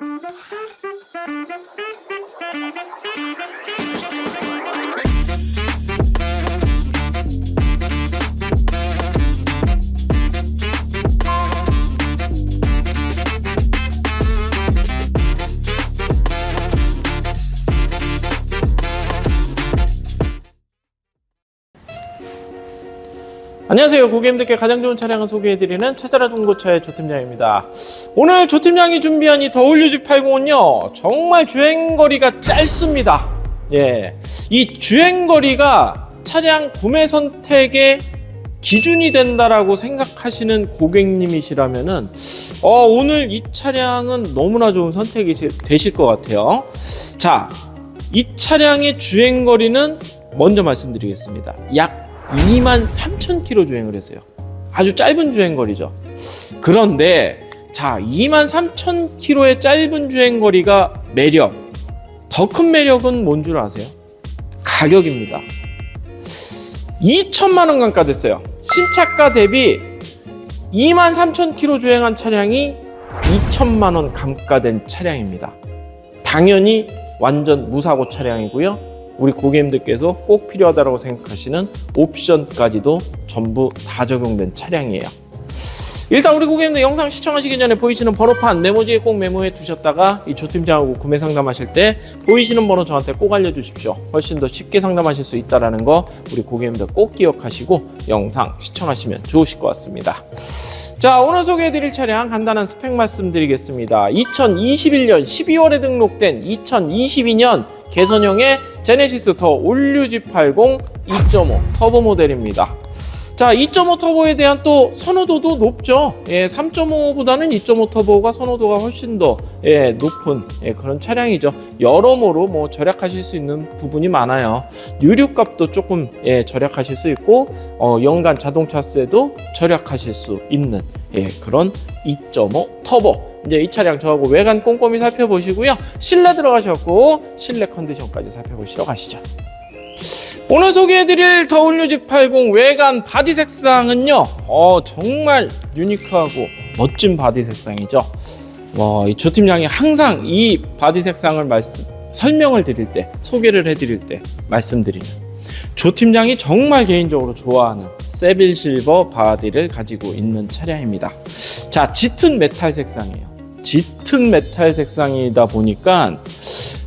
Thank you. 안녕하세요. 고객님들께 가장 좋은 차량을 소개해드리는 찾아라 중고차의 조팀장입니다. 오늘 조팀장이 준비한 이 더울류지 80은요, 정말 주행거리가 짧습니다. 예. 이 주행거리가 차량 구매 선택의 기준이 된다라고 생각하시는 고객님이시라면은, 어, 오늘 이 차량은 너무나 좋은 선택이 되실 것 같아요. 자, 이 차량의 주행거리는 먼저 말씀드리겠습니다. 약 2만 3천 킬로 주행을 했어요. 아주 짧은 주행 거리죠. 그런데 자, 2만 3천 킬로의 짧은 주행 거리가 매력. 더 큰 매력은 뭔 줄 아세요? 가격입니다. 2천만 원 강가됐어요. 신차가 대비 2만 3천 킬로 주행한 차량이 2천만 원 감가된 차량입니다. 당연히 완전 무사고 차량이고요. 우리 고객님들께서 꼭 필요하다고 생각하시는 옵션까지도 전부 다 적용된 차량이에요. 일단 우리 고객님들 영상 시청하시기 전에 보이시는 번호판 메모지에 꼭 메모해 두셨다가 이 조팀장하고 구매 상담하실 때 보이시는 번호 저한테 꼭 알려주십시오. 훨씬 더 쉽게 상담하실 수 있다는 거 우리 고객님들 꼭 기억하시고 영상 시청하시면 좋으실 것 같습니다. 자 오늘 소개해드릴 차량 간단한 스펙 말씀드리겠습니다. 2021년 12월에 등록된 2022년 개선형의 제네시스 더 올류지 80 2.5 터보 모델입니다. 자, 2.5 터보에 대한 또 선호도도 높죠. 예, 3.5보다는 2.5 터보가 선호도가 훨씬 더 예, 높은 예, 그런 차량이죠. 여러모로 뭐 절약하실 수 있는 부분이 많아요. 유류값도 조금 예, 절약하실 수 있고 어, 연간 자동차세도 절약하실 수 있는 예, 그런 2.5 터보. 이제 이 차량 저하고 외관 꼼꼼히 살펴보시고요. 실내 들어가셨고 실내 컨디션까지 살펴보시러 가시죠. 오늘 소개해드릴 더울류직 80 외관 바디 색상은요, 어, 정말 유니크하고 멋진 바디 색상이죠. 와, 이 조팀장이 항상 이 바디 색상을 말씀, 설명을 드릴 때, 소개를 해드릴 때 말씀드리는 조 팀장이 정말 개인적으로 좋아하는 세빌 실버 바디를 가지고 있는 차량입니다. 자, 짙은 메탈 색상이에요. 짙은 메탈 색상이다 보니까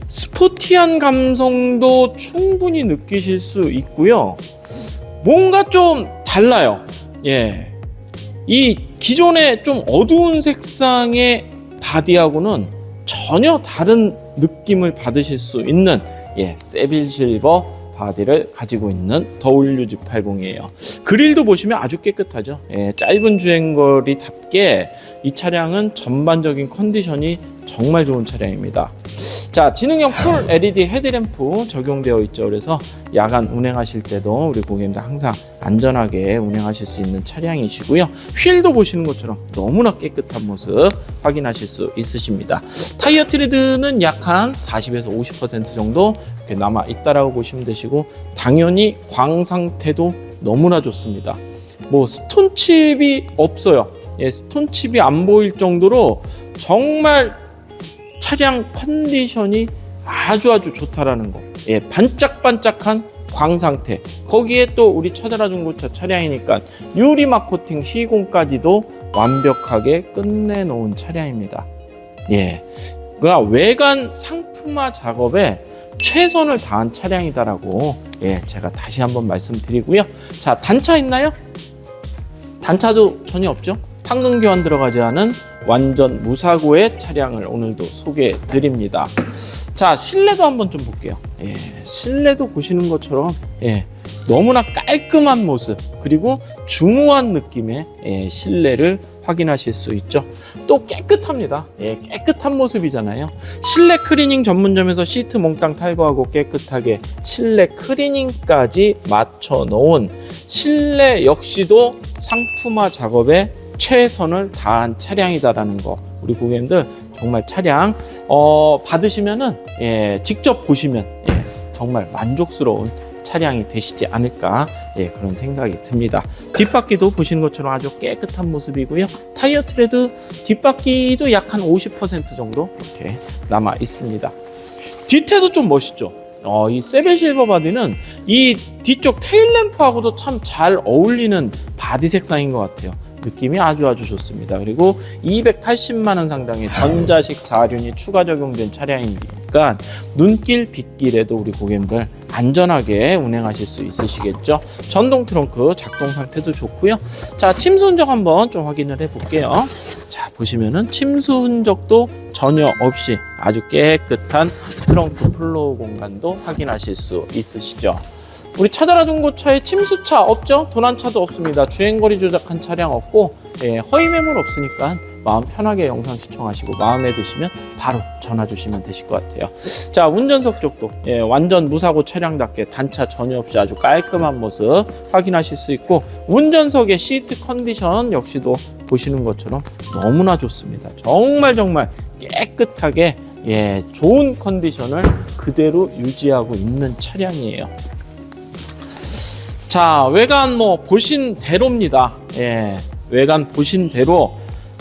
스포티한 감성도 충분히 느끼실 수 있고요. 뭔가 좀 달라요. 예. 이 기존의 좀 어두운 색상의 바디하고는 전혀 다른 느낌을 받으실 수 있는 예, 세빌 실버 바디를 가지고 있는 더울류지 80이에요. 그릴도 보시면 아주 깨끗하죠. 예, 짧은 주행거리 답 게 이 차량은 전반적인 컨디션이 정말 좋은 차량입니다. 자, 지능형 풀 LED 헤드램프 적용되어 있죠. 그래서 야간 운행하실 때도 우리 고객님들 항상 안전하게 운행하실 수 있는 차량이시고요. 휠도 보시는 것처럼 너무나 깨끗한 모습 확인하실 수 있으십니다. 타이어 트레드는 약 한 40에서 50% 정도 남아 있다라고 보시면 되시고 당연히 광 상태도 너무나 좋습니다. 뭐 스톤칩이 없어요. 예, 스톤칩이 안 보일 정도로 정말 차량 컨디션이 아주 아주 좋다라는 거. 예, 반짝반짝한 광 상태. 거기에 또 우리 찾아라 중고차 차량이니까 유리막 코팅 시공까지도 완벽하게 끝내놓은 차량입니다. 예. 그러니까 외관 상품화 작업에 최선을 다한 차량이다라고 예, 제가 다시 한번 말씀드리고요. 자, 단차 있나요? 단차도 전혀 없죠. 판금 교환 들어가지 않은 완전 무사고의 차량을 오늘도 소개해 드립니다. 자, 실내도 한번 좀 볼게요. 예, 실내도 보시는 것처럼 예, 너무나 깔끔한 모습 그리고 중후한 느낌의 예, 실내를 확인하실 수 있죠. 또 깨끗합니다. 예, 깨끗한 모습이잖아요. 실내 클리닝 전문점에서 시트 몽땅 탈거하고 깨끗하게 실내 클리닝까지 맞춰 놓은 실내 역시도 상품화 작업에 최선을 다한 차량이다라는 거 우리 고객님들 정말 차량 어, 받으시면은 예, 직접 보시면 예, 정말 만족스러운 차량이 되시지 않을까 예, 그런 생각이 듭니다. 뒷바퀴도 보시는 것처럼 아주 깨끗한 모습이고요. 타이어 트레드 뒷바퀴도 약 한 50% 정도 이렇게 남아 있습니다. 뒤태도 좀 멋있죠. 어, 이 세벨 실버 바디는 이 뒤쪽 테일 램프하고도 참 잘 어울리는 바디 색상인 것 같아요. 느낌이 아주 아주 좋습니다. 그리고 280만 원 상당의 전자식 4륜이 추가 적용된 차량이니까 눈길 빗길에도 우리 고객님들 안전하게 운행하실 수 있으시겠죠. 전동 트렁크 작동 상태도 좋고요. 자, 침수 흔적 한번 좀 확인을 해 볼게요. 자, 보시면은 침수 흔적도 전혀 없이 아주 깨끗한 트렁크 플로우 공간도 확인하실 수 있으시죠. 우리 차다라 중고차에 침수차 없죠? 도난차도 없습니다. 주행거리 조작한 차량 없고 예, 허위 매물 없으니까 마음 편하게 영상 시청하시고 마음에 드시면 바로 전화 주시면 되실 것 같아요. 자 운전석 쪽도 예, 완전 무사고 차량답게 단차 전혀 없이 아주 깔끔한 모습 확인하실 수 있고 운전석의 시트 컨디션 역시도 보시는 것처럼 너무나 좋습니다. 정말 정말 깨끗하게 예, 좋은 컨디션을 그대로 유지하고 있는 차량이에요. 자, 외관 뭐 보신 대로입니다. 예, 외관 보신 대로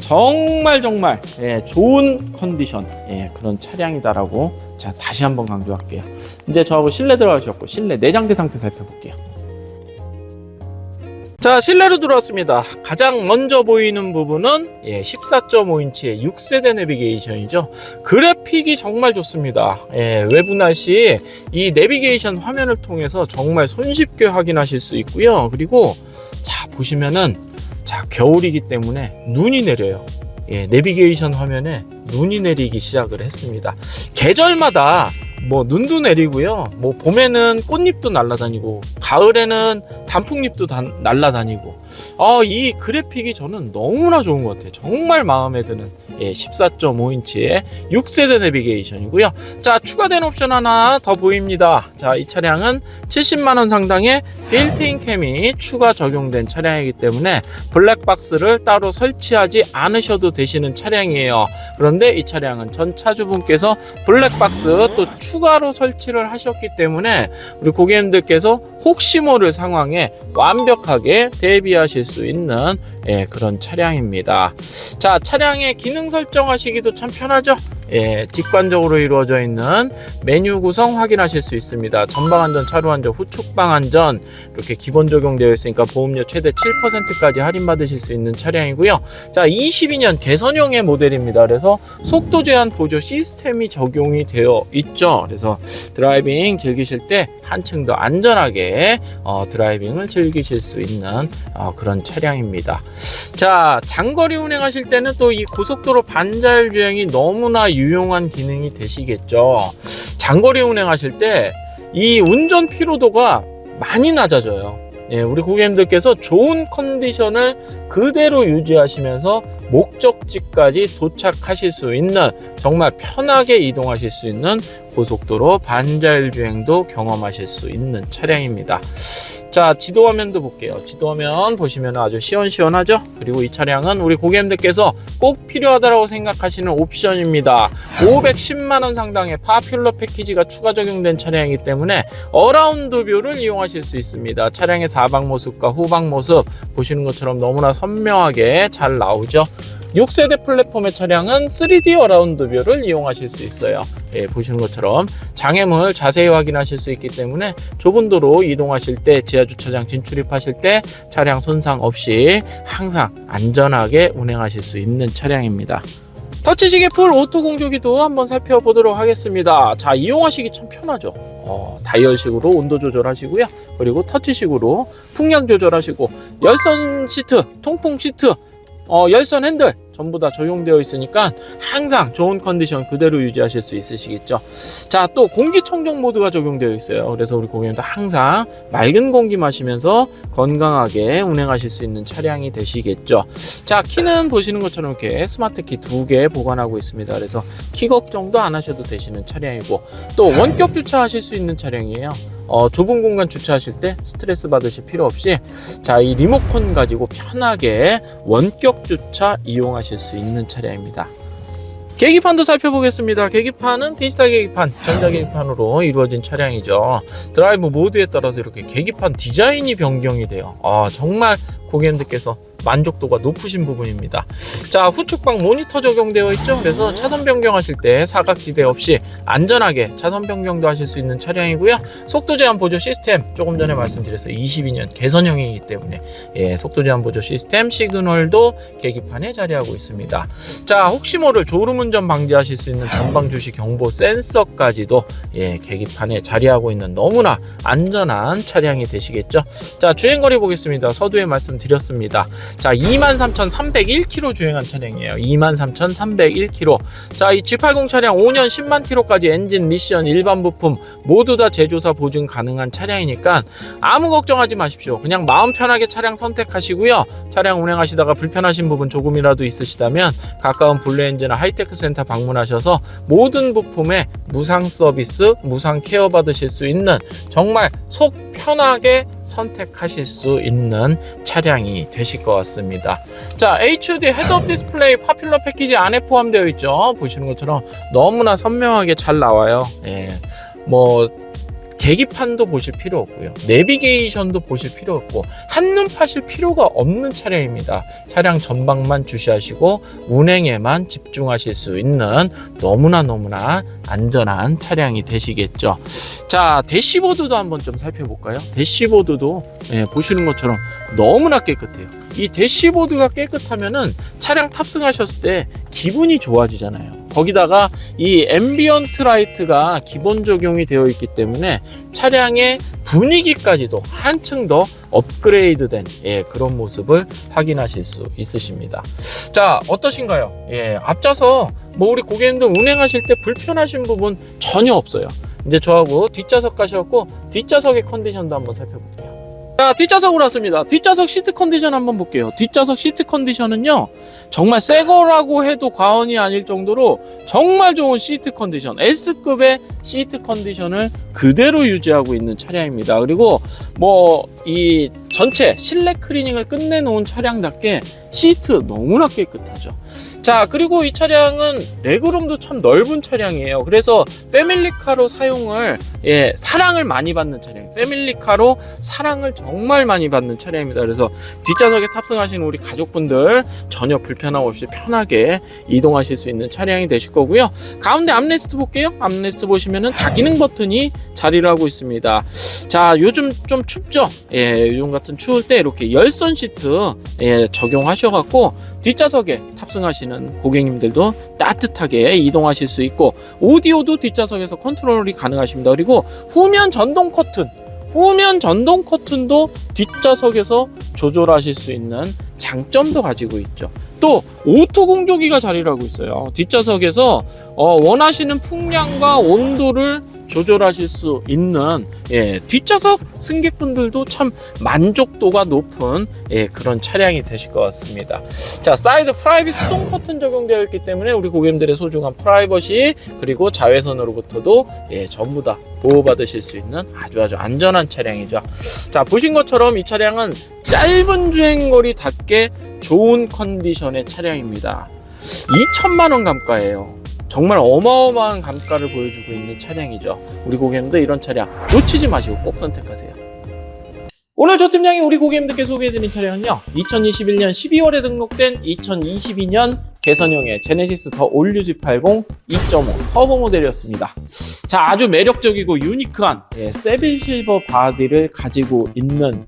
정말 정말 예, 좋은 컨디션 예, 그런 차량이다라고 자 다시 한번 강조할게요. 이제 저하고 실내 들어가셨고 실내 내장재 상태 살펴볼게요. 자 실내로 들어왔습니다. 가장 먼저 보이는 부분은 예, 14.5인치의 6세대 내비게이션이죠. 그래픽이 정말 좋습니다. 예, 외부 날씨 이 내비게이션 화면을 통해서 정말 손쉽게 확인하실 수 있고요. 그리고 자 보시면은 자 겨울이기 때문에 눈이 내려요. 예, 내비게이션 화면에 눈이 내리기 시작을 했습니다. 계절마다 뭐 눈도 내리고요. 뭐 봄에는 꽃잎도 날아다니고 가을에는 단풍잎도 다, 날아다니고 아, 이 그래픽이 저는 너무나 좋은 것 같아요. 정말 마음에 드는 예, 14.5인치의 6세대 내비게이션이고요. 자, 추가된 옵션 하나 더 보입니다. 자, 이 차량은 70만 원 상당의 빌트인 캠이 추가 적용된 차량이기 때문에 블랙박스를 따로 설치하지 않으셔도 되시는 차량이에요. 그런데 이 차량은 전 차주분께서 블랙박스 또 추가로 설치를 하셨기 때문에 우리 고객님들께서 혹시 모를 상황에 완벽하게 대비하실 수 있는 예, 그런 차량입니다. 자, 차량의 기능 설정하시기도 참 편하죠? 예, 직관적으로 이루어져 있는 메뉴 구성 확인하실 수 있습니다. 전방 안전, 차로 안전, 후측방 안전 이렇게 기본 적용되어 있으니까 보험료 최대 7%까지 할인받으실 수 있는 차량이고요. 자, 22년 개선형의 모델입니다. 그래서 속도 제한 보조 시스템이 적용이 되어 있죠. 그래서 드라이빙 즐기실 때 한층 더 안전하게 어, 드라이빙을 즐기실 수 있는 어, 그런 차량입니다. 자, 장거리 운행하실 때는 또 이 고속도로 반자율 주행이 너무나 유용한 기능이 되시겠죠. 장거리 운행하실 때 이 운전 피로도가 많이 낮아져요. 예, 우리 고객님들께서 좋은 컨디션을 그대로 유지하시면서 목적지까지 도착하실 수 있는 정말 편하게 이동하실 수 있는 고속도로 반자율 주행도 경험하실 수 있는 차량입니다. 자, 지도 화면도 볼게요. 지도 화면 보시면 아주 시원시원하죠? 그리고 이 차량은 우리 고객님들께서 꼭 필요하다고 생각하시는 옵션입니다. 510만원 상당의 파퓰러 패키지가 추가 적용된 차량이기 때문에 어라운드 뷰를 이용하실 수 있습니다. 차량의 사방 모습과 후방 모습 보시는 것처럼 너무나 선명하게 잘 나오죠? 6세대 플랫폼의 차량은 3D 어라운드 뷰를 이용하실 수 있어요. 예, 보시는 것처럼 장애물 자세히 확인하실 수 있기 때문에 좁은 도로 이동하실 때 지하 주차장 진출입하실 때 차량 손상 없이 항상 안전하게 운행하실 수 있는 차량입니다. 터치식의 풀 오토 공조기도 한번 살펴보도록 하겠습니다. 자, 이용하시기 참 편하죠. 어, 다이얼식으로 온도 조절하시고요. 그리고 터치식으로 풍량 조절하시고 열선 시트, 통풍 시트, 어, 열선 핸들 전부 다 적용되어 있으니까 항상 좋은 컨디션 그대로 유지하실 수 있으시겠죠. 자, 또 공기청정 모드가 적용되어 있어요. 그래서 우리 고객님들 항상 맑은 공기 마시면서 건강하게 운행하실 수 있는 차량이 되시겠죠. 자, 키는 보시는 것처럼 이렇게 스마트 키 두 개 보관하고 있습니다. 그래서 키 걱정도 안 하셔도 되시는 차량이고 또 원격 주차하실 수 있는 차량이에요. 어, 좁은 공간 주차하실 때 스트레스 받으실 필요 없이 자, 이 리모컨 가지고 편하게 원격 주차 이용하실 수 있는 차량입니다. 계기판도 살펴보겠습니다. 계기판은 디지털 계기판, 전자 계기판으로 이루어진 차량이죠. 드라이브 모드에 따라서 이렇게 계기판 디자인이 변경이 돼요. 아, 정말 고객님들께서 만족도가 높으신 부분입니다. 자, 후측방 모니터 적용되어 있죠. 그래서 차선 변경하실 때 사각지대 없이 안전하게 차선 변경도 하실 수 있는 차량이고요. 속도 제한 보조 시스템 조금 전에 말씀드렸어요. 22년 개선형이기 때문에 예, 속도 제한 보조 시스템 시그널도 계기판에 자리하고 있습니다. 자, 혹시 모를 졸음 운전 방지하실 수 있는 전방 주시 경보 센서까지도 예, 계기판에 자리하고 있는 너무나 안전한 차량이 되시겠죠. 자, 주행거리 보겠습니다. 서두에 말씀 드렸습니다. 자, 23,301km 주행한 차량이에요. 23,301km. 자, 이 G80 차량 5년 10만 km까지 엔진, 미션, 일반 부품 모두 다 제조사 보증 가능한 차량이니까 아무 걱정하지 마십시오. 그냥 마음 편하게 차량 선택하시고요. 차량 운행하시다가 불편하신 부분 조금이라도 있으시다면 가까운 블루엔진이나 하이테크 센터 방문하셔서 모든 부품에 무상 서비스, 무상 케어 받으실 수 있는 정말 속 편하게 선택하실 수 있는 차량이 되실 것 같습니다. 자, HUD 헤드업 디스플레이 파퓰러 패키지 안에 포함되어 있죠. 보시는 것처럼 너무나 선명하게 잘 나와요. 예. 뭐 계기판도 보실 필요 없고요. 내비게이션도 보실 필요 없고 한눈 파실 필요가 없는 차량입니다. 차량 전방만 주시하시고 운행에만 집중하실 수 있는 너무나 너무나 안전한 차량이 되시겠죠. 자, 대시보드도 한번 좀 살펴볼까요? 대시보드도 예, 보시는 것처럼 너무나 깨끗해요. 이 대시보드가 깨끗하면은 차량 탑승하셨을 때 기분이 좋아지잖아요. 거기다가 이 앰비언트 라이트가 기본 적용이 되어 있기 때문에 차량의 분위기까지도 한층 더 업그레이드된 예, 그런 모습을 확인하실 수 있으십니다. 자, 어떠신가요? 예, 앞좌석 뭐 우리 고객님들 운행하실 때 불편하신 부분 전혀 없어요. 이제 저하고 뒷좌석 가셔갖고 뒷좌석의 컨디션도 한번 살펴볼게요. 자, 뒷좌석으로 왔습니다. 뒷좌석 시트 컨디션 한번 볼게요. 뒷좌석 시트 컨디션은요, 정말 새 거라고 해도 과언이 아닐 정도로 정말 좋은 시트 컨디션, S급의 시트 컨디션을 그대로 유지하고 있는 차량입니다. 그리고 뭐, 이 전체 실내 클리닝을 끝내놓은 차량답게 시트 너무나 깨끗하죠. 자, 그리고 이 차량은 레그룸도 참 넓은 차량이에요. 그래서 패밀리카로 사용을, 예, 사랑을 많이 받는 차량. 패밀리카로 사랑을 정말 많이 받는 차량입니다. 그래서 뒷좌석에 탑승하시는 우리 가족분들 전혀 불편함 없이 편하게 이동하실 수 있는 차량이 되실 거고요. 가운데 암레스트 볼게요. 암레스트 보시면은 다기능 버튼이 자리를 하고 있습니다. 자, 요즘 좀 춥죠? 예, 요즘 같은 추울 때 이렇게 열선 시트 예, 적용하 셔갖고 뒷좌석에 탑승하시는 고객님들도 따뜻하게 이동하실 수 있고 오디오도 뒷좌석에서 컨트롤이 가능하십니다. 그리고 후면 전동 커튼, 후면 전동 커튼도 뒷좌석에서 조절하실 수 있는 장점도 가지고 있죠. 또 오토 공조기가 자리를 하고 있어요. 뒷좌석에서 어, 원하시는 풍량과 온도를 조절하실 수 있는 예, 뒷좌석 승객분들도 참 만족도가 높은 예, 그런 차량이 되실 것 같습니다. 자, 사이드 프라이빗 수동 커튼 적용되어 있기 때문에 우리 고객님들의 소중한 프라이버시 그리고 자외선으로부터도 예, 전부 다 보호받으실 수 있는 아주 아주 안전한 차량이죠. 자, 보신 것처럼 이 차량은 짧은 주행거리답게 좋은 컨디션의 차량입니다. 2천만 원 감가예요. 정말 어마어마한 감가를 보여주고 있는 차량이죠. 우리 고객님들 이런 차량 놓치지 마시고 꼭 선택하세요. 오늘 저 팀장이 우리 고객님들께 소개해드린 차량은요. 2021년 12월에 등록된 2022년 개선형의 제네시스 더 올류지 80 2.5 터보 모델이었습니다. 자, 아주 매력적이고 유니크한 예, 세빌 실버 바디를 가지고 있는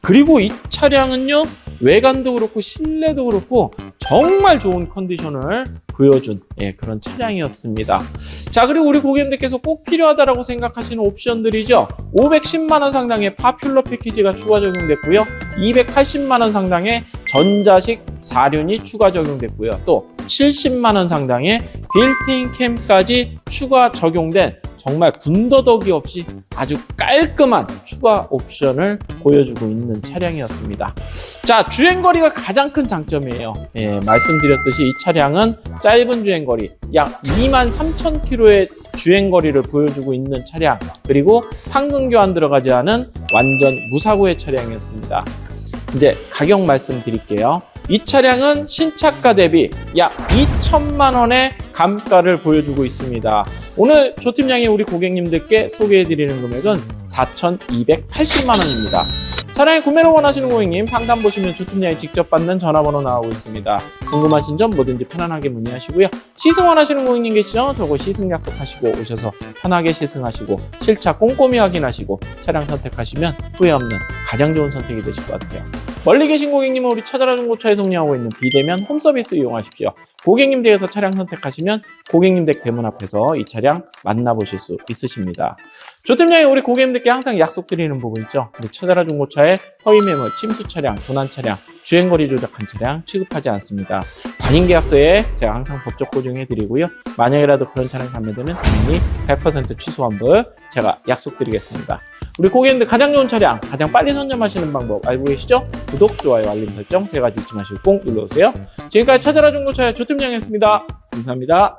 그리고 이 차량은요. 외관도 그렇고 실내도 그렇고 정말 좋은 컨디션을 보여준 예, 그런 차량이었습니다. 자 그리고 우리 고객님들께서 꼭 필요하다라고 생각하시는 옵션들이죠. 510만 원 상당의 파퓰러 패키지가 추가 적용됐고요. 280만 원 상당의 전자식 사륜이 추가 적용됐고요. 또 70만 원 상당의 빌트인 캠까지 추가 적용된 정말 군더더기 없이 아주 깔끔한 추가 옵션을 보여주고 있는 차량이었습니다. 자, 주행거리가 가장 큰 장점이에요. 예, 말씀드렸듯이 이 차량은 짧은 주행거리, 약 2만 3천 킬로의 주행거리를 보여주고 있는 차량, 그리고 황금 교환 들어가지 않은 완전 무사고의 차량이었습니다. 이제 가격 말씀드릴게요. 이 차량은 신차가 대비 약 2천만 원의 감가를 보여주고 있습니다. 오늘 조 팀장이 우리 고객님들께 소개해드리는 금액은 4,280만 원입니다. 차량의 구매를 원하시는 고객님 상담 보시면 조팀장이 직접 받는 전화번호 나오고 있습니다. 궁금하신 점 뭐든지 편안하게 문의하시고요. 시승 원하시는 고객님 계시죠? 저거 시승 약속하시고 오셔서 편하게 시승하시고 실차 꼼꼼히 확인하시고 차량 선택하시면 후회 없는 가장 좋은 선택이 되실 것 같아요. 멀리 계신 고객님은 우리 찾아라 중고차에 속량하고 있는 비대면 홈서비스 이용하십시오. 고객님 댁에서 차량 선택하시면 고객님 댁 대문 앞에서 이 차량 만나보실 수 있으십니다. 조팀장이 우리 고객님들께 항상 약속드리는 부분 있죠. 우리 찾아라 중고차에 허위 매물, 침수 차량, 도난 차량, 주행거리 조작한 차량 취급하지 않습니다. 반인계약서에 제가 항상 법적 보증해 드리고요. 만약이라도 그런 차량 판매되면 당연히 100% 취소 환불 제가 약속드리겠습니다. 우리 고객님들 가장 좋은 차량, 가장 빨리 선점하시는 방법 알고 계시죠? 구독, 좋아요, 알림 설정 세 가지 잊지 마시고 꼭 눌러주세요. 지금까지 찾아라 중고차의 조팀장이었습니다. 감사합니다.